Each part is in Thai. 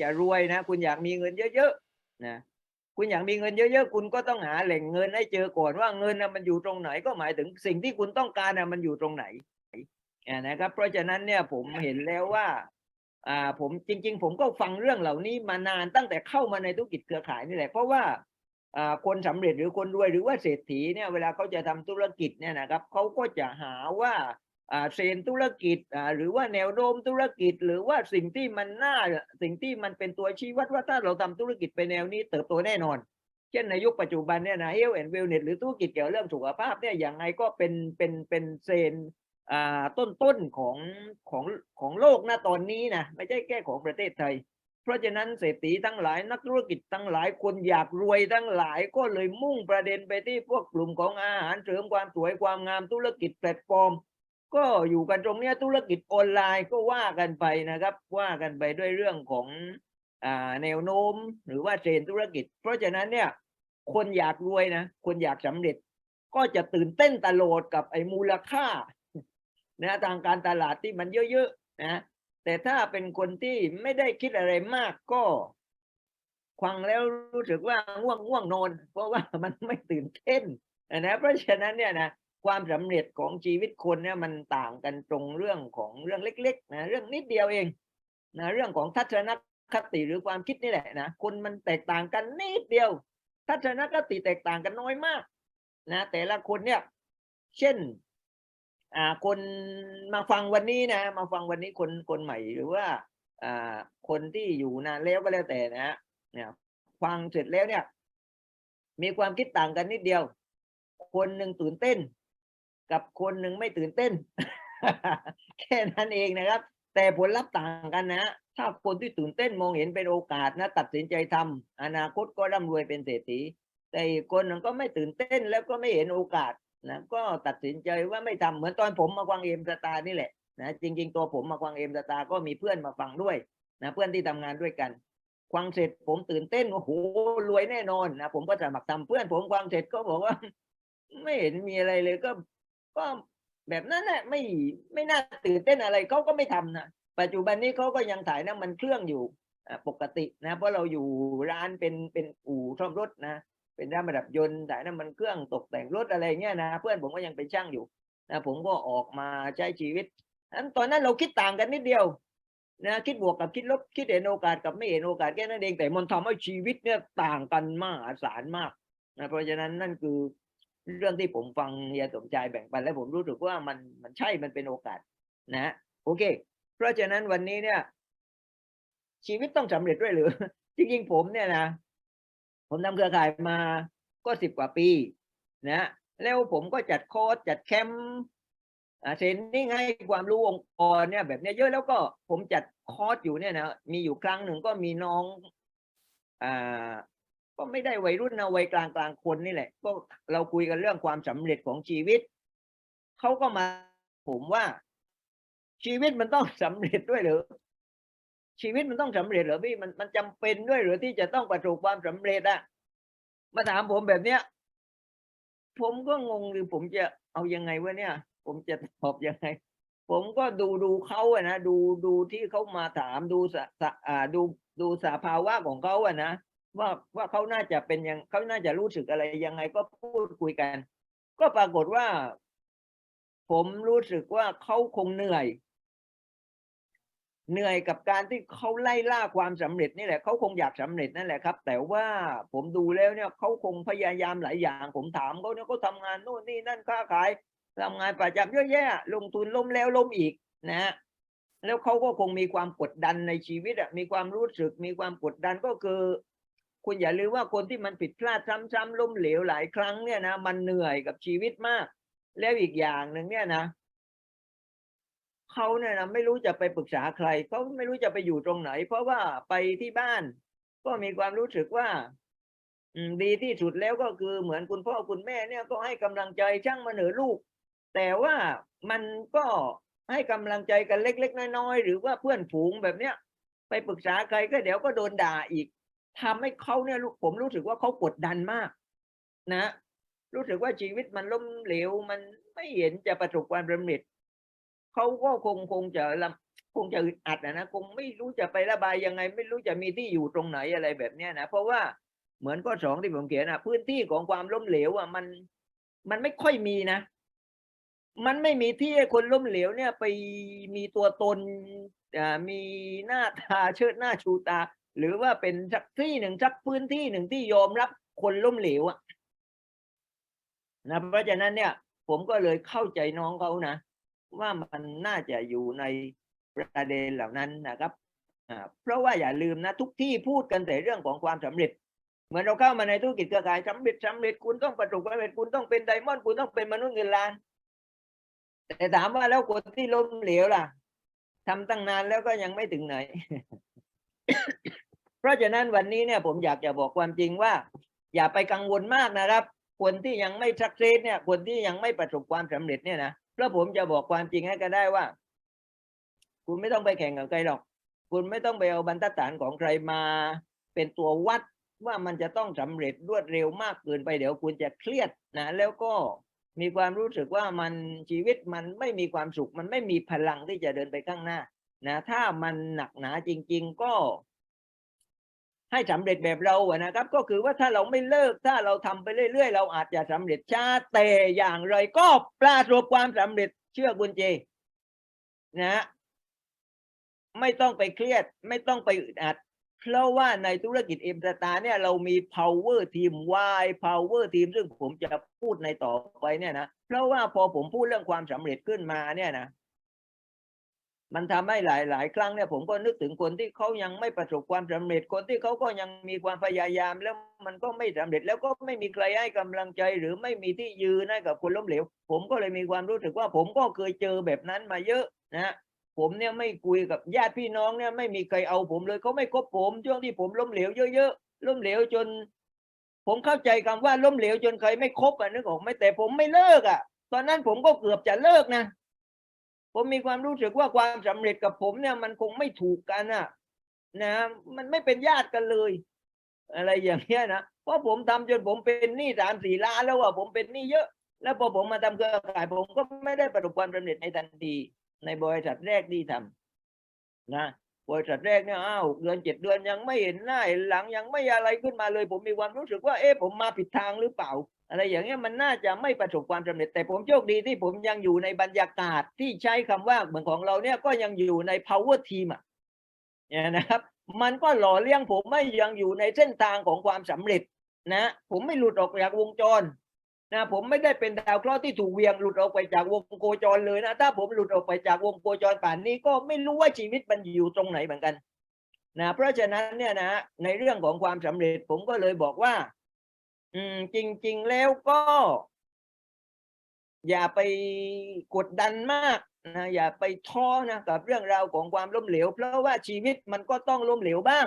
จะรวยนะ คุณอยากมีเงินเยอะๆนะคุณอยากมีเงินเยอะๆ คุณก็ต้องหาแหล่งเงินให้เจอก่อนว่าเงินนะมันอยู่ตรงไหนก็หมายถึงสิ่งที่คุณต้องการนะมันอยู่ตรงไหนอ่านะครับ เพราะฉะนั้นเนี่ยผมเห็นแล้วว่าอ่าผมจริง ๆ ผมก็ฟังเรื่องเหล่านี้มานานตั้งแต่เข้ามาในธุรกิจเครือข่ายนี่แหละเพราะว่าอ่าคนสำเร็จหรือคนรวยหรือว่าเศรษฐีเนี่ยเวลาเขาจะทำธุรกิจเนี่ยนะครับเขาก็จะหาว่า เทรนธุรกิจอาหรือว่าแนวโน้มธุรกิจ หรือว่าสิ่งที่มันน่าสิ่งที่มันเป็นตัวชี้วัดว่าถ้าเราทำธุรกิจไปแนวนี้เติบโตแน่นอน เช่นในยุคปัจจุบันเนี่ยนะ health and wellness หรือธุรกิจเกี่ยวเรื่องสุขภาพเนี่ยอย่างไงก็เป็นเป็นเป็นเซนอาต้นต้นของของของโลกนะตอนนี้นะไม่ใช่แค่ของประเทศไทย เพราะฉะนั้นเศรษฐีทั้งหลายนักธุรกิจทั้งหลายคนอยากรวยทั้งหลายก็เลยมุ่งประเด็นไปที่พวกกลุ่มของอาหารเสริมความสวยความงามธุรกิจแพลตฟอร์ม ก็อยู่กันตรงเนี้ยธุรกิจออนไลน์ก็ว่ากันไปนะครับว่ากันไปด้วยเรื่องของอ่าแนวโน้มหรือว่าเทรนธุรกิจ เพราะฉะนั้นเนี่ยคนอยากรวยนะคนอยากสำเร็จ ก็จะตื่นเต้นตลอดกับไอ้มูลค่านะทางการตลาดที่มันเยอะๆนะแต่ถ้าเป็นคนที่ไม่ได้คิดอะไรมากก็ฟังแล้วรู้สึกว่าง่วงง่วงนอน เพราะว่ามันไม่ตื่นเต้นนะเพราะฉะนั้นเนี่ยนะ ความสำเร็จของชีวิตคนเนี่ยมันต่างกันตรงเรื่องของเรื่องเล็กๆนะเรื่องนิดเดียวเองนะเรื่องของทัศนคติหรือความคิดนี่แหละนะคนมันแตกต่างกันนิดเดียว ทัศนคติแตกต่างกันน้อยมากนะแต่ละคนเนี่ยเช่นอ่าคนมาฟังวันนี้นะ มาฟังวันนี้คนคนใหม่หรือว่าอ่าคนที่อยู่นานแล้วก็แล้วแต่นะเนี่ยฟังเสร็จแล้วเนี่ย มีความคิดต่างกันนิดเดียว คนหนึ่งตื่นเต้น กับคนหนึ่งไม่ตื่นเต้น แค่นั้นเองนะครับ แต่ผลลัพธ์ต่างกันนะ ถ้าคนที่ตื่นเต้นมองเห็นเป็นโอกาสนะ ตัดสินใจทำอนาคตก็ร่ำรวยเป็นเศรษฐี แต่อีกคนหนึ่งก็ไม่ตื่นเต้นแล้วก็ไม่เห็นโอกาสนะก็ตัดสินใจว่าไม่ทำเหมือนตอนผมมาฟังเอ็มสตาร์นี่แหละนะจริง ๆ ตัวผมมาฟังเอ็มสตาร์ก็มีเพื่อนมาฟังด้วยนะเพื่อนที่ทำงานด้วยกันฟังเสร็จผมตื่นเต้นโอ้โหรวยแน่นอนนะผมก็สมัครทำเพื่อนผมฟังเสร็จก็บอกว่า ไม่เห็นมีอะไรเลยก็ ก็แบบนั้นแหละไม่ไม่น่าตื่นเต้นอะไรเขาก็ไม่ทำนะปัจจุบันนี้เขาก็ยังถ่ายน้ำมันเครื่องอยู่ปกตินะเพราะเราอยู่ร้านเป็นเป็นอู่ซ่อมรถนะ เป็นร้านประดับยนต์ถ่ายน้ำมันเครื่องตกแต่งรถอะไรเงี้ยนะเพื่อนผมก็ยังเป็นช่างอยู่นะผมก็ออกมาใช้ชีวิตนั้นตอนนั้นเราคิดต่างกันนิดเดียวนะคิดบวกกับคิดลบคิดเห็นโอกาสกับไม่เห็นโอกาสแค่นั้นเองแต่มันทำให้ชีวิตเนี่ยต่างกันมากอาศาลมากนะเพราะฉะนั้นนั่นคือ เรื่องที่ผมฟังเฮียสมชายแบ่งปัน แล้วผมรู้สึกว่ามันมันใช่มันเป็นโอกาสนะโอเค เพราะฉะนั้นวันนี้เนี่ย ชีวิตต้องสำเร็จด้วยหรือ จริงๆผมเนี่ยนะผมทำเครือข่ายมาก็สิบกว่าปี นะแล้วผมก็จัดโคอร์สจัดแคมป์เทรนนิ่งให้ความรู้องค์กรเนี่ย แบบเนี้ยเยอะแล้วก็ผมจัดคอร์สอยู่เนี่ยนะมีอยู่ครั้งหนึ่งก็มีน้องอ่า ก็ไม่ได้วัยรุ่นนะวัยกลางกลางคนนี่แหละ ก็เราคุยกันเรื่องความสำเร็จของชีวิตเขาก็มาผมว่า ชีวิตมันต้องสำเร็จด้วยหรือชีวิตมันต้องสำเร็จเหรอพี่มันมันจำเป็นด้วยหรือที่จะต้องประสบความสำเร็จอะมาถามผมแบบเนี้ย ผมก็งงหรือผมจะเอายังไงวะเนี่ย ผมจะตอบยังไง ผมก็ดูดูเขาอะนะดูดูที่เขามาถามดูสะสะอ่าดูดูสภาวะของเขาอะนะ ว่าว่าเขาน่าจะเป็นยังเขาน่าจะรู้สึกอะไรยังไงก็พูดคุยกัน ก็ปรากฏว่า ผมรู้สึกว่าเขาคงเหนื่อย เหนื่อยกับการที่เขาไล่ล่าความสำเร็จนี่แหละเขาคงอยากสำเร็จนั่นแหละครับ แต่ว่าผมดูแล้วเนี่ยเขาคงพยายามหลายอย่าง ผมถามเขาเนี่ยเขาทำงานโน่นนี่นั่นค้าขายทำงานประจำเยอะแยะ ลงทุนล้มแล้วล้มอีกนะฮะแล้วเขาก็คงมีความกดดันในชีวิตอะมีความรู้สึกมีความกดดันก็คือ คุณอย่าลืมว่าคนที่มันผิดพลาดซ้ำๆล้มเหลวหลายครั้งเนี่ยนะมันเหนื่อยกับชีวิตมาก แล้วอีกอย่างหนึ่งเนี่ยนะเขาเนี่ยนะไม่รู้จะไปปรึกษาใครเขาไม่รู้จะไปอยู่ตรงไหน เพราะว่าไปที่บ้าน ก็มีความรู้สึกว่าดีที่สุดแล้วก็คือเหมือนคุณพ่อคุณแม่เนี่ยก็ให้กำลังใจช่างมันเหนือลูก แต่ว่ามันก็ให้กำลังใจกันเล็ก ๆ น้อยๆหรือว่าเพื่อนฝูงแบบเนี้ยไปปรึกษาใครก็เดี๋ยวก็โดนด่าอีก ทำให้เขาเนี่ยผมรู้สึกว่าเขากดดันมาก นะ รู้สึกว่าชีวิตมันล้มเหลวมันไม่เห็นจะประสบความสำเร็จเขาก็คงคงจะลคงจะอึดอัดนะนะคงไม่รู้จะไประบายยังไง ไม่รู้จะมีที่อยู่ตรงไหนอะไรแบบเนี้ยนะเพราะว่าเหมือนข้อสองที่ผมเขียนอะพื้นที่ของความล้มเหลวอะมันมันไม่ค่อยมีนะ มันไม่มีที่ให้คนล้มเหลวเนี่ย ไปมีตัวตนอ่ามีหน้าตาเชิดหน้าชูตา หรือว่าเป็นสักที่หนึ่งสักพื้นที่หนึ่งที่ยอมรับคนล้มเหลวอะนะเพราะฉะนั้นเนี่ย ผมก็เลยเข้าใจน้องเขานะว่ามันน่าจะอยู่ในประเด็นเหล่านั้นนะครับเพราะว่าอย่าลืมนะทุกที่พูดกันแต่เรื่องของความสำเร็จ เหมือนเราเข้ามาในธุรกิจเครือข่ายสำเร็จสำเร็จคุณต้องประสบความสำเร็จคุณต้องเป็นไดมอนด์คุณต้องเป็นมนุษย์เงินล้าน แต่ถามว่าแล้วคนที่ล้มเหลวล่ะทำตั้งนานแล้วก็ยังไม่ถึงไหน เพราะฉะนั้นวันนี้เนี่ยผมอยากจะบอกความจริงว่า อย่าไปกังวลมากนะครับ คนที่ยังไม่สักเซสเนี่ย คนที่ยังไม่ประสบความสำเร็จเนี่ยนะเพราะผมจะบอกความจริงให้ก็ได้ว่า คุณไม่ต้องไปแข่งกับใครหรอก คุณไม่ต้องไปเอาบรรทัดฐานของใครมา เป็นตัววัดว่ามันจะต้องสำเร็จรวดเร็วมากเกินไปเดี๋ยวคุณจะเครียดนะแล้วก็มีความรู้สึกว่ามันชีวิตมันไม่มีความสุข มันไม่มีพลังที่จะเดินไปข้างหน้า นะถ้ามันหนักหนาจริง ๆ ก็ ให้สำเร็จแบบเราอะนะครับ ก็คือว่าถ้าเราไม่เลิกถ้าเราทำไปเรื่อยๆ เราอาจจะสำเร็จช้าแต่อย่างไรก็ประสบความสำเร็จเชื่อคุณเจ นะ ไม่ต้องไปเครียด ไม่ต้องไปอึดอัดเพราะว่าในธุรกิจเอ็มสตาเนี่ยเรามี power team Y power team ซึ่งผมจะพูดในต่อไปเนี่ยนะ เพราะว่าพอผมพูดเรื่องความสำเร็จขึ้นมาเนี่ยนะ มันทำให้หลายหลายครั้งเนี่ยผมก็นึกถึงคนที่เขายังไม่ประสบความสำเร็จคนที่เขาก็ยังมีความพยายามแล้วมันก็ไม่สำเร็จแล้วก็ไม่มีใครให้กำลังใจ หรือไม่มีที่ยืนให้กับคนล้มเหลว ผมก็เลยมีความรู้สึกว่า ผมก็เคยเจอแบบนั้นมาเยอะนะผมเนี่ยไม่คุยกับญาติพี่น้องเนี่ยไม่มีใครเอาผมเลยเขาไม่คบผมช่วงที่ผมล้มเหลวเยอะๆล้มเหลวจน ผมเข้าใจคำว่าล้มเหลวจนใครไม่คบอะนึกออกไหมแต่ผมไม่เลิกอะ ตอนนั้นผมก็เกือบจะเลิกนะ ผมมีความรู้สึกว่าความสำเร็จกับผมเนี่ยมันคงไม่ถูกกันอะนะมันไม่เป็นญาติกันเลย อะไรอย่างเงี้ยนะเพราะผมทำจนผมเป็นหนี้สามสี่ล้านแล้วอะผมเป็นหนี้เยอะ แล้วพอผมมาทำเครือข่ายผมก็ไม่ได้ประสบความสำเร็จในทันทีในบริษัทแรกที่ทำนะ บริษัทแรกเนี่ยอ้าวเดือนเจ็ดเดือนยังไม่เห็นหน้าเห็นหลังยังไม่อะไรขึ้นมาเลย ผมมีความรู้สึกว่าเอ๊ะผมมาผิดทางหรือเปล่า อะไรอย่างเงี้ยมันน่าจะไม่ประสบความสำเร็จ แต่ผมโชคดีที่ผมยังอยู่ในบรรยากาศที่ใช้คำว่าเหมือนของเราเนี่ยก็ยังอยู่ใน power team อะเนี่ยนะครับ มันก็หล่อเลี้ยงผมไม่ยังอยู่ในเส้นทางของความสำเร็จนะ ผมไม่หลุดออกจากวงจร นะผมไม่ได้เป็นดาวเคราะห์ที่ถูกเวียงหลุดออกไปจากวงโคจรเลยนะถ้าผมหลุดออกไปจากวงโคจรป่านนี้ก็ไม่รู้ว่าชีวิตมันอยู่ตรงไหนเหมือนกันนะเพราะฉะนั้นเนี่ยนะในเรื่องของความสำเร็จผมก็เลยบอกว่า อืม จริง ๆแล้วก็ อย่าไปกดดันมากนะอย่าไปท้อนะกับเรื่องราวของความล้มเหลว เพราะว่าชีวิตมันก็ต้องล้มเหลวบ้าง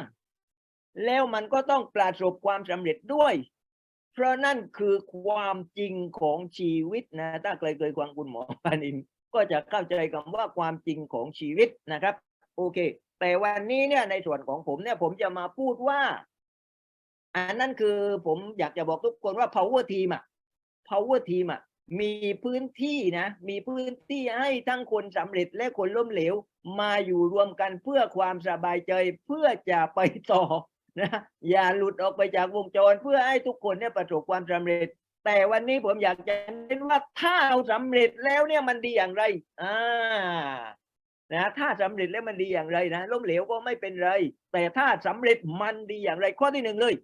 แล้วมันก็ต้องประสบความสำเร็จด้วย เพราะนั่นคือความจริงของชีวิตนะถ้าเคยเคยฟังคุณหมอปานิน ก็จะเข้าใจคำว่าความจริงของชีวิตนะครับ โอเค แต่วันนี้เนี่ยในส่วนของผมเนี่ยผมจะมาพูดว่า อันนั้นคือผมอยากจะบอกทุกคนว่า power team อะ power team อะมีพื้นที่นะ มีพื้นที่ให้ทั้งคนสำเร็จและคนล้มเหลว มาอยู่รวมกันเพื่อความสบายใจเพื่อจะไปต่อ นะอย่าหลุดออกไปจากวงจร เพื่อให้ทุกคนเนี่ยประสบความสำเร็จ แต่วันนี้ผมอยากจะเน้นว่าถ้าเราสำเร็จแล้วเนี่ยมันดีอย่างไรอ่านะถ้าสำเร็จแล้วมันดีอย่างไรนะล้มเหลวก็ไม่เป็นไร แต่ถ้าสำเร็จมันดีอย่างไร ข้อที่หนึ่งเลย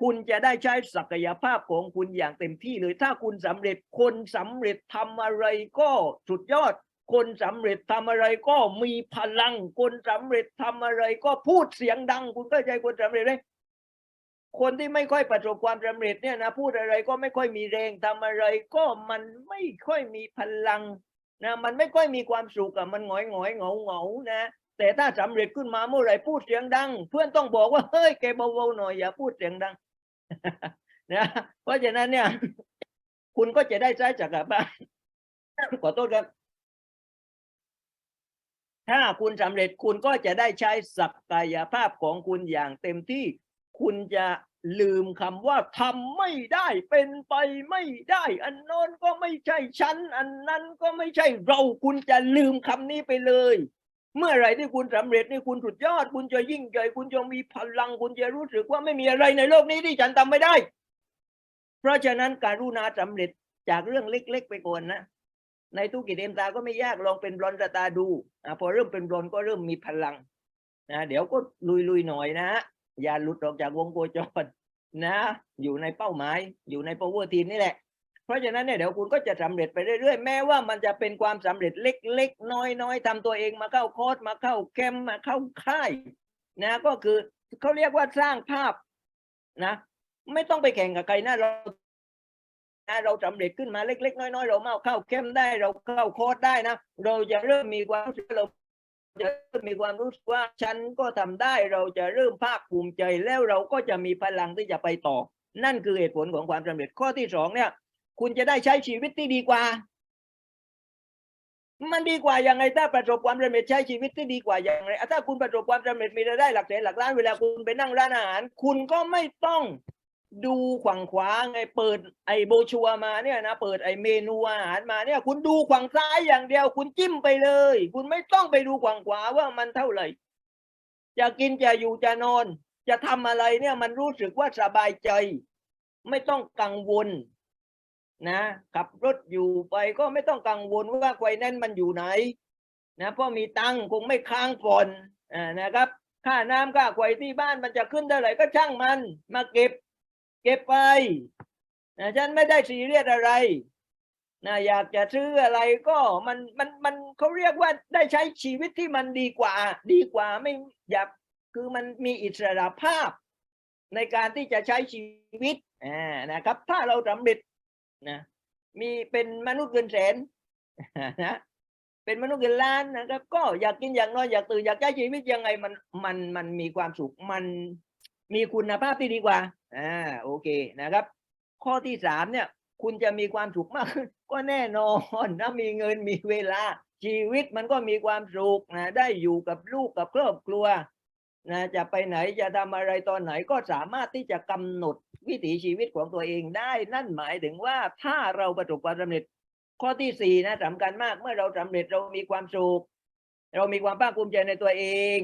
คุณจะได้ใช้ศักยภาพของคุณอย่างเต็มที่เลย ถ้าคุณสำเร็จคนสำเร็จทำอะไรก็สุดยอด คนสำเร็จทำอะไรก็มีพลัง คนสำเร็จทำอะไรก็พูดเสียงดัง คุณเข้าใจคนสำเร็จไหมคนที่ไม่ค่อยประสบความสำเร็จเนี่ยนะพูดอะไรก็ไม่ค่อยมีแรงทำอะไร ก็มันไม่ค่อยมีพลังนะมันไม่ค่อยมีความสุขอะมันหงอยหงอยเหงาเหงานะแต่ถ้าสำเร็จขึ้นมาเมื่อไหร่พูดเสียงดัง เพื่อนต้องบอกว่าเฮ้ยแกเบาๆหน่อยอย่าพูดเสียงดังนะเพราะฉะนั้นเนี่ย คุณก็จะได้ใช้จากกับบ้านขอโทษครับ ถ้าคุณสำเร็จคุณก็จะได้ใช้ศักยภาพของคุณอย่างเต็มที่ คุณจะลืมคำว่าทำไม่ได้เป็นไปไม่ได้ อันน้นก็ไม่ใช่ฉัน อันนั้นก็ไม่ใช่เราคุณจะลืมคำนี้ไปเลย เมื่อไรที่คุณสำเร็จนี่คุณสุดยอด คุณจะยิ่งใหญ่คุณจะมีพลังคุณจะรู้สึกว่าไม่มีอะไรในโลกนี้ที่ฉันทำไม่ได้ เพราะฉะนั้นการุณาสำเร็จจากเรื่องเล็ก ๆ ไปก่อนนะ ในธุรกิจเอ็มตาก็ไม่ยากลองเป็นบลอนสตาร์ดูอะพอเริ่มเป็นบลอนก็เริ่มมีพลังนะเดี๋ยวก็ลุยๆหน่อยนะ อย่าหลุดออกจากวงโคจรนะ อยู่ในเป้าหมายอยู่ใน power team นี่แหละ เพราะฉะนั้นเนี่ยเดี๋ยวคุณก็จะสำเร็จไปเรื่อยๆ แม้ว่ามันจะเป็นความสำเร็จเล็กๆ น้อยๆทำตัวเองมาเข้าคอร์สมาเข้าแคมป์มาเข้าค่ายนะก็คือเขาเรียกว่าสร้างภาพนะ ไม่ต้องไปแข่งกับใครนะเรา นะเราสำเร็จขึ้นมาเล็ก ๆ น้อยๆ เรามาเข้าแคมได้เราเข้าโคอร์สได้นะ เราจะเริ่มมีความรู้สึกเราจะเริ่มมีความรู้สึกว่าฉันก็ทำได้เราจะเริ่มภาคภูมิใจแล้วเราก็จะมีพลังที่จะไปต่อ นั่นคือเหตุผลของความสำเร็จข้อที่สองเนี่ย คุณจะได้ใช้ชีวิตที่ดีกว่า มันดีกว่าอย่างไรถ้าประสบความสำเร็จใช้ชีวิตที่ดีกว่าอย่างไรถ้าคุณประสบความสำเร็จมีรายได้หลักแสนหลักล้านเวลาคุณไปนั่งร้านอาหาร คุณก็ไม่ต้อง ดูขวางขวาไงเปิดไอโบชัวมาเนี่ยนะเปิดไอเมนูอาหารมาเนี่ย คุณดูขวางซ้ายอย่างเดียว คุณจิ้มไปเลย คุณไม่ต้องไปดูขวางขวาว่ามันเท่าไหร่ จะกินจะอยู่จะนอน จะทำอะไรเนี่ยมันรู้สึกว่าสบายใจ ไม่ต้องกังวลนะขับรถอยู่ไปก็ไม่ต้องกังวลว่าไฟแนนซ์มันอยู่ไหนนะเพราะมีตังคงไม่ค้างก่อนอ่านะครับ ค่าน้ำค่าไฟที่บ้านมันจะขึ้นเท่าไหร่ก็ช่างมันมาเก็บ เก็บไปนะฉันไม่ได้ซีเรียสอะไรนะอยากจะซื้ออะไรก็มันมันมันเขาเรียกว่าได้ใช้ชีวิตที่มันดีกว่า ดีกว่าไม่อยากคือมันมีอิสระภาพ ในการที่จะใช้ชีวิตอ่านะครับ ถ้าเราสำเร็จนะมีเป็นมนุษย์เงินแสนนะเป็นมนุษย์เงินล้านนะครับ ก็อยากกินอยากนอนอยากตื่นอยากใช้ชีวิตยังไงมันมันมันมีความสุขมันมีคุณภาพที่ดีกว่า อ่าโอเคนะครับ ข้อที่สามเนี่ย คุณจะมีความสุขมากขึ้น ก็แน่นอนนะมีเงินมีเวลา ชีวิตมันก็มีความสุขนะได้อยู่กับลูกกับครอบครัวนะจะไปไหนจะทำอะไรตอนไหนก็สามารถที่จะกำหนดวิถีชีวิตของตัวเองได้ นั่นหมายถึงว่าถ้าเราประสบความสำเร็จ ข้อที่สี่นะสำคัญมากเมื่อเราสำเร็จเรามีความสุขเรามีความภาคภูมิใจในตัวเอง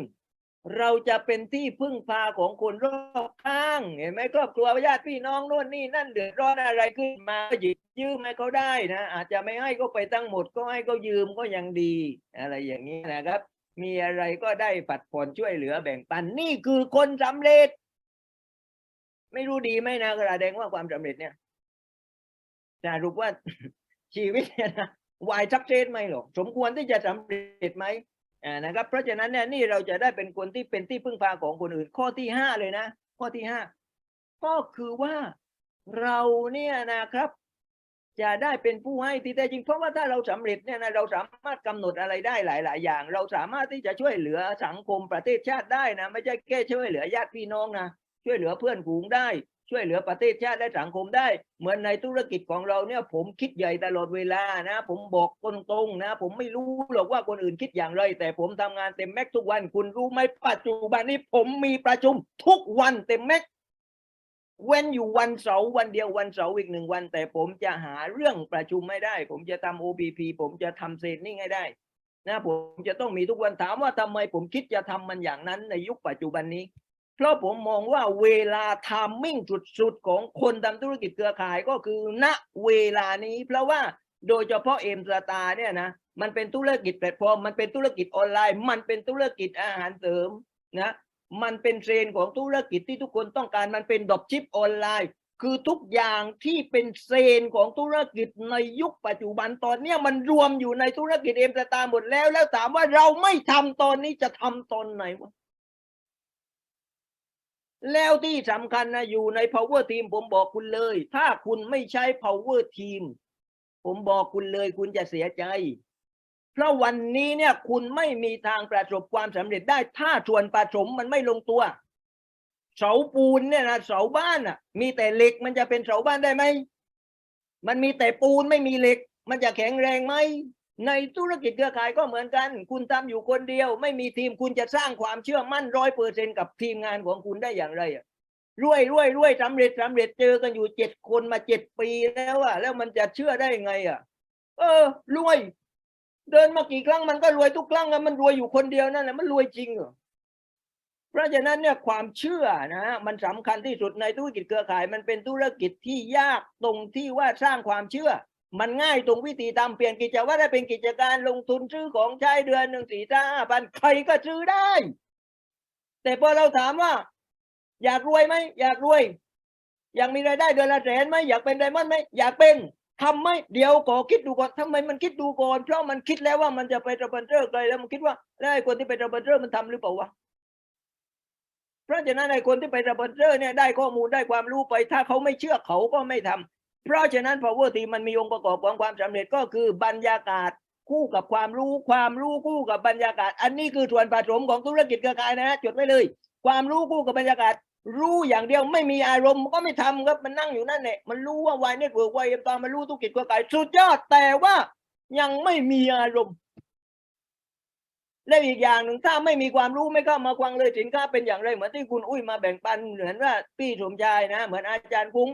เราจะเป็นที่พึ่งพาของคนรอบข้าง เห็นไหมครอบครัวญาติพี่น้องโน่นนี่นั่นเดือดร้อนอะไรขึ้นมาก็หยิบยืมให้เขาได้นะ อาจจะไม่ให้ก็ไปตั้งหมดก็ให้เขายืมก็ยังดี อะไรอย่างนี้นะครับ มีอะไรก็ได้ผัดผ่อนช่วยเหลือแบ่งปันนี่คือคนสำเร็จ ไม่รู้ดีไหมนะกระแดงว่าความสำเร็จเนี่ยสรุปว่าชีวิตเนี่ยนะวายสักเซสไหมหรอกสมควรที่จะสำเร็จไหม นะครับเพราะฉะนั้นเนี่ยนี่เราจะได้เป็นคนที่เป็นที่พึ่งพาของคนอื่น ข้อที่ห้าเลยนะ ข้อที่ห้าก็คือว่าเราเนี่ยนะครับ จะได้เป็นผู้ให้ที่แท้จริงเพราะว่าถ้าเราสำเร็จเนี่ยนะเราสามารถกำหนดอะไรได้หลาย ๆ อย่าง เราสามารถที่จะช่วยเหลือสังคมประเทศชาติได้นะ ไม่ใช่แค่ช่วยเหลือญาติพี่น้องนะช่วยเหลือเพื่อนฝูงได้ ช่วยเหลือประเทศชาติและสังคมได้ เหมือนในธุรกิจของเราเนี่ยผมคิดใหญ่ตลอดเวลานะ ผมบอกตรงๆนะ ผมไม่รู้หรอกว่าคนอื่นคิดอย่างไร แต่ผมทำงานเต็มแม็กซ์ทุกวัน คุณรู้ไหมปัจจุบันนี้ผมมีประชุมทุกวันเต็มแม็กซ์เว้นอยู่วันเสาร์วันเดียววันเสาร์อีกหนึ่งวัน แต่ผมจะหาเรื่องประชุมไม่ได้ ผมจะทำ OPP ผมจะทำเซนนิ่งให้ได้นะผมจะต้องมีทุกวันถามว่าทำไมผมคิดจะทำมันอย่างนั้นในยุคปัจจุบันนี้ เพราะผมมองว่าเวลาทามมิ่งสุดๆ ของคนทำธุรกิจเครือข่ายก็คือณเวลานี้ เพราะว่าโดยเฉพาะเอ็มสตาเนี่ยนะมันเป็นธุรกิจแพลตฟอร์ม มันเป็นธุรกิจออนไลน์ มันเป็นธุรกิจอาหารเสริมนะมันเป็นเทรนของธุรกิจที่ทุกคนต้องการมันเป็นดอปชิปออนไลน์ คือทุกอย่างที่เป็นเซนของธุรกิจในยุคปัจจุบันตอนเนี้มันรวมอยู่ในธุรกิจเอ็มสตาหมดแล้วแล้วถามว่าเราไม่ทำตอนนี้จะทำตอนไหนวะ แล้วที่สำคัญนะอยู่ใน power team ผมบอกคุณเลย ถ้าคุณไม่ใช้ power team ผมบอกคุณเลยคุณจะเสียใจ เพราะวันนี้เนี่ยคุณไม่มีทางประสบความสำเร็จได้ ถ้าส่วนผสมมันไม่ลงตัว เสาปูนเนี่ยนะเสาบ้านอะ มีแต่เหล็กมันจะเป็นเสาบ้านได้ไหม มันมีแต่ปูนไม่มีเหล็ก มันจะแข็งแรงไหม ในธุรกิจเครือข่ายก็เหมือนกัน คุณทำอยู่คนเดียว ไม่มีทีมคุณจะสร้างความเชื่อมั่นร้อยเปอร์เซ็นกับทีมงานของคุณได้อย่างไรอะรวยรวยรวยสำเร็จสำเร็จเจอกันอยู่เจ็ดคนมาเจ็ดปีแล้วอะ แล้วมันจะเชื่อได้ไงอะ เออ รวย เดินมากี่ครั้งมันก็รวยทุกครั้งอะมันรวยอยู่คนเดียวนั่นแหละมันรวยจริงเหรอเพราะฉะนั้นเนี่ยความเชื่อนะฮะมันสำคัญที่สุดในธุรกิจเครือข่าย มันเป็นธุรกิจที่ยากตรงที่ว่าสร้างความเชื่อ มันง่ายตรงวิธีทำเปลี่ยนกิจวัตรให้เป็นกิจการลงทุนซื้อของใช้เดือนหนึ่งสี่ห้าพันใครก็ซื้อได้ แต่พอเราถามว่า อยากรวยไหมอยากรวย อยากมีรายได้เดือนละแสนไหมอยากเป็นไดมอนด์ไหมอยากเป็นทำไหมเดี๋ยวขอคิดดูก่อนทำไมมันคิดดูก่อน เพราะมันคิดแล้วว่ามันจะไปสปอนเซอร์ไกลแล้วมันคิดว่าแล้วไอ้คนที่ไปสปอนเซอร์มันทำหรือเปล่าวะเพราะฉะนั้นไอ้คนที่ไปสปอนเซอร์เนี่ยได้ข้อมูลได้ความรู้ไป ถ้าเขาไม่เชื่อเขาก็ไม่ทำ เพราะฉะนั้น power team มันมีองค์ประกอบของความสำเร็จก็คือบรรยากาศคู่กับความรู้ ความรู้คู่กับบรรยากาศ อันนี้คือส่วนผสมของธุรกิจเครือข่ายนะฮะจดไว้เลย ความรู้คู่กับบรรยากาศ รู้อย่างเดียวไม่มีอารมณ์ก็ไม่ทำครับมันนั่งอยู่นั่นแหละมันรู้ว่าวายเน็ตเวิร์กวายเอ็มตอนมันรู้ธุรกิจเครือข่ายสุดยอดแต่ว่ายังไม่มีอารมณ์และอีกอย่างหนึ่งถ้าไม่มีความรู้ไม่เข้ามาฟังเลยสินค้าเป็นอย่างไรเหมือนที่คุณอุ้ยมาแบ่งปันเหมือนว่าพี่สมชายนะ เหมือนอาจารย์คุ้ง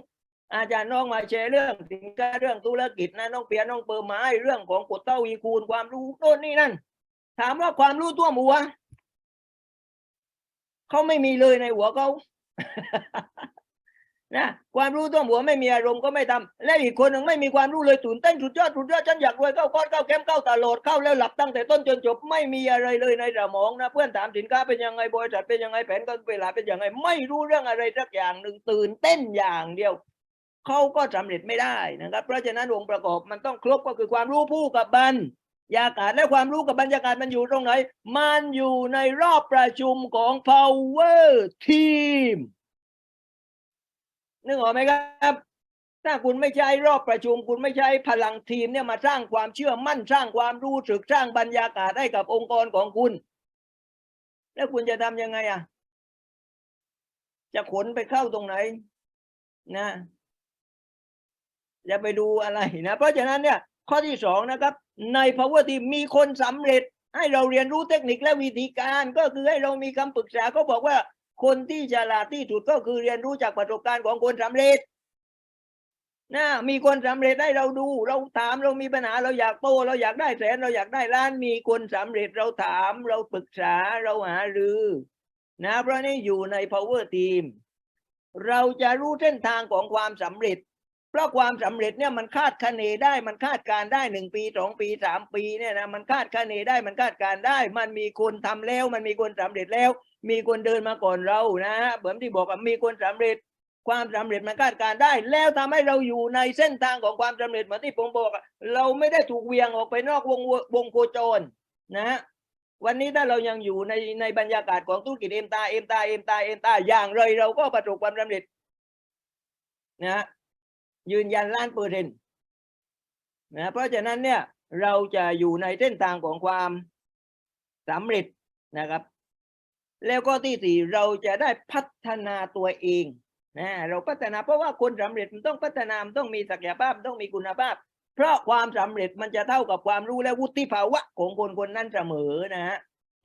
อาจารย์น้องมาแชร์เรื่องสินค้าเรื่องธุรกิจนะน้องเปียน้องเปิร์ไม้เรื่องของกฎเต้าวีคูณความรู้โน่นนี่นั่น ถามว่าความรู้ทั่วหัวเขาไม่มีเลยในหัวเขานะความรู้ตัวหัวไม่มีอารมณ์ก็ไม่ทำและอีกคนหนึ่งไม่มีความรู้เลยตื่นเต้นสุดยอดสุดยอดฉันอยากรวยเข้าคอร์สเข้าแคมป์เข้าตลอดเข้าแล้วหลับตั้งแต่ต้นจนจบไม่มีอะไรเลยในสมองนะเพื่อนถามสินค้าเป็นยังไงบริษัทเป็นยังไงแผนการเวลาเป็นยังไง ไม่รู้เรื่องอะไรสักอย่างหนึ่งตื่นเต้นอย่างเดียว เขาก็สำเร็จไม่ได้นะครับ เพราะฉะนั้นองค์ประกอบมันต้องครบก็คือความรู้ผู้กับบันยากาศและความรู้กับบรรยากาศมันอยู่ตรงไหน มันอยู่ในรอบประชุมของ power team นึกออกไหมครับ ถ้าคุณไม่ใช้รอบประชุม คุณไม่ใช้พลังทีมเนี่ยมาสร้างความเชื่อมั่นสร้างความรู้สึกสร้างบรรยากาศให้กับองค์กรของคุณ แล้วคุณจะทำยังไงอะ จะขนไปเข้าตรงไหน นะ จะไปดูอะไรนะ เพราะฉะนั้นเนี่ยข้อที่สองนะครับ ใน power team มีคนสำเร็จ ให้เราเรียนรู้เทคนิคและวิธีการก็คือให้เรามีคำปรึกษาเขาบอกว่าคนที่ฉลาดที่สุดก็คือเรียนรู้จากประสบการณ์ของคนสำเร็จนะมีคนสำเร็จให้เราดู เราถามเรามีปัญหาเราอยากโต เราอยากได้แสนเราอยากได้ล้านมีคนสำเร็จเราถามเราปรึกษาเราหารือนะเพราะนี่อยู่ใน power team เราจะรู้เส้นทางของความสำเร็จ เพราะความสำเร็จเนี่ยมันคาดคะเนได้มันคาดการได้หนึ่งปีสองปีสามปีเนี่ยนะมันคาดคะเนได้มันคาดการได้ มันมีคนทำแล้ว มันมีคนสำเร็จแล้ว มีคนเดินมาก่อนเรานะเหมือนที่บอกว่ามีคนสำเร็จความสำเร็จมันคาดการได้ แล้วทำให้เราอยู่ในเส้นทางของความสำเร็จเหมือนที่ผมบอกเราไม่ได้ถูกเวียงออกไปนอกวงวงโคจรนะฮะวันนี้ถ้าเรายังอยู่ในในบรรยากาศของธุรกิจเอ็มตาเอ็มตาเอ็มตาเอ็มตาอย่างไรเราก็ประสบความสำเร็จนะฮะ ยืนยันล้านเปอร์เซ็นต์นะเพราะฉะนั้นเนี่ยเราจะอยู่ในเส้นทางของความสำเร็จนะครับ แล้วก็ที่สี่เราจะได้พัฒนาตัวเองนะเราพัฒนาเพราะว่าคนสำเร็จมันต้องพัฒนามันต้องมีศักยภาพต้องมีคุณภาพ เพราะความสำเร็จมันจะเท่ากับความรู้และวุฒิภาวะของคนคนนั้นเสมอนะฮะ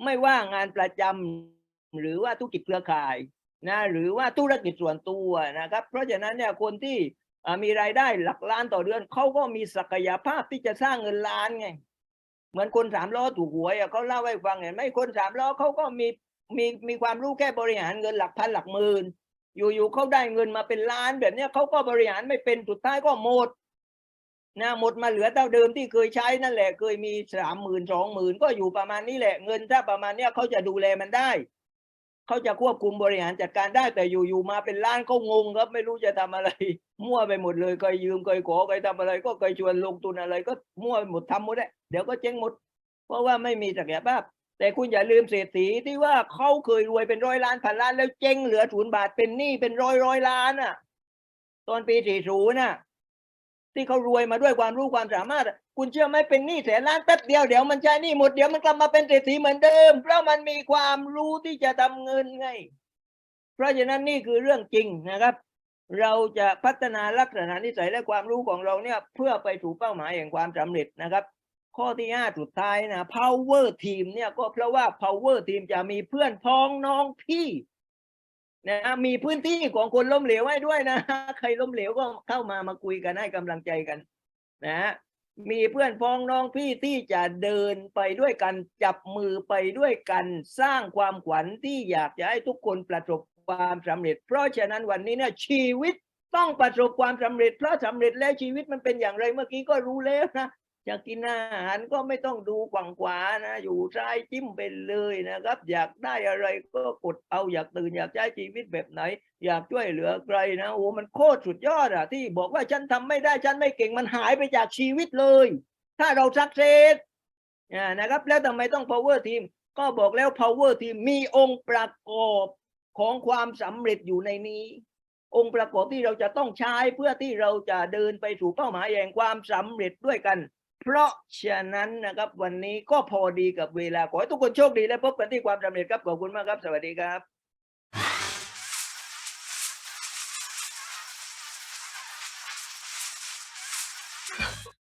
ไม่ว่างานประจำหรือว่าธุรกิจเครือข่ายนะหรือว่าธุรกิจส่วนตัวนะครับ เพราะฉะนั้นเนี่ยคนที่ มีรายได้หลักล้านต่อเดือนเขาก็มีศักยภาพที่จะสร้างเงินล้านไง เหมือนคนสามล้อถูกหวยอะเขาเล่าให้ฟังเห็นไหมคนสามล้อเขาก็มีมีมีความรู้แค่บริหารเงินหลักพันหลักหมื่นอยู่ๆเขาได้เงินมาเป็นล้านแบบเนี้ยเขาก็บริหารไม่เป็นสุดท้ายก็หมดนะหมดมาเหลือเท่าเดิมที่เคยใช้นั่นแหละ เคยมีสามหมื่นสองหมื่นก็อยู่ประมาณนี้แหละ เงินถ้าประมาณเนี้ยเขาจะดูแลมันได้ เขาจะควบคุมบริหารจัดการได้แต่อยู่ๆมาเป็นล้านเขางงครับ ไม่รู้จะทำอะไร มั่วไปหมดเลยเคยยืมเคยขอเคยทำอะไร ก็เคยชวนลงทุนอะไร ก็มั่วไปหมดทำหมดแหละเดี๋ยวก็เจ๊งหมด เพราะว่าไม่มีศักยภาพ แต่คุณอย่าลืมเศรษฐีที่ว่าเขาเคยรวยเป็นร้อยล้านพันล้านแล้วเจ๊งเหลือศูนย์บาทเป็นหนี้เป็นร้อยร้อยล้านอะ ตอนปีสี่ศูนย์น่ะ ที่เขารวยมาด้วยความรู้ความสามารถ คุณเชื่อไหมเป็นหนี้แสนล้านแป๊บเดียวเดี๋ยวมันใช้หนี้หมดเดี๋ยวมันกลับมาเป็นเศรษฐีเหมือนเดิม เพราะมันมีความรู้ที่จะทำเงินไง เพราะฉะนั้นนี่คือเรื่องจริงนะครับ เราจะพัฒนาลักษณะนิสัยและความรู้ของเราเนี่ยเพื่อไปสู่เป้าหมายแห่งความสำเร็จนะครับ ข้อที่ห้าสุดท้ายนะ power team เนี่ยก็เพราะว่า power team จะมีเพื่อนพ้องน้องพี่ นะมีพื้นที่ของคนล้มเหลวให้ด้วยนะใครล้มเหลวก็เข้ามามาคุยกันให้กำลังใจกัน นะมีเพื่อนพ้องน้องพี่ที่จะเดินไปด้วยกันจับมือไปด้วยกัน สร้างความขวัญที่อยากจะให้ทุกคนประสบความสำเร็จ เพราะฉะนั้นวันนี้เนี่ยชีวิตต้องประสบความสำเร็จเพราะสำเร็จแล้วชีวิตมันเป็นอย่างไรเมื่อกี้ก็รู้แล้วนะ จะกินอาหารก็ไม่ต้องดูขวางขวานะ อยู่ซ้ายจิ้มไปเลยนะครับ อยากได้อะไรก็กดเอาอยากตื่นอยากใช้ชีวิตแบบไหน อยากช่วยเหลือใครนะโอ้มันโคตรสุดยอดอะที่บอกว่าฉันทำไม่ได้ฉันไม่เก่งมันหายไปจากชีวิตเลย ถ้าเราสักเซสนะครับ แล้วทำไมต้อง power team ก็บอกแล้ว power team มีองค์ประกอบของความสำเร็จอยู่ในนี้ องค์ประกอบที่เราจะต้องใช้เพื่อที่เราจะเดินไปสู่เป้าหมายแห่งความสำเร็จด้วยกัน เพราะฉะนั้นนะครับวันนี้ก็พอดีกับเวลา ขอให้ทุกคนโชคดีและพบกันที่ความสำเร็จครับขอบคุณมากครับ สวัสดีครับ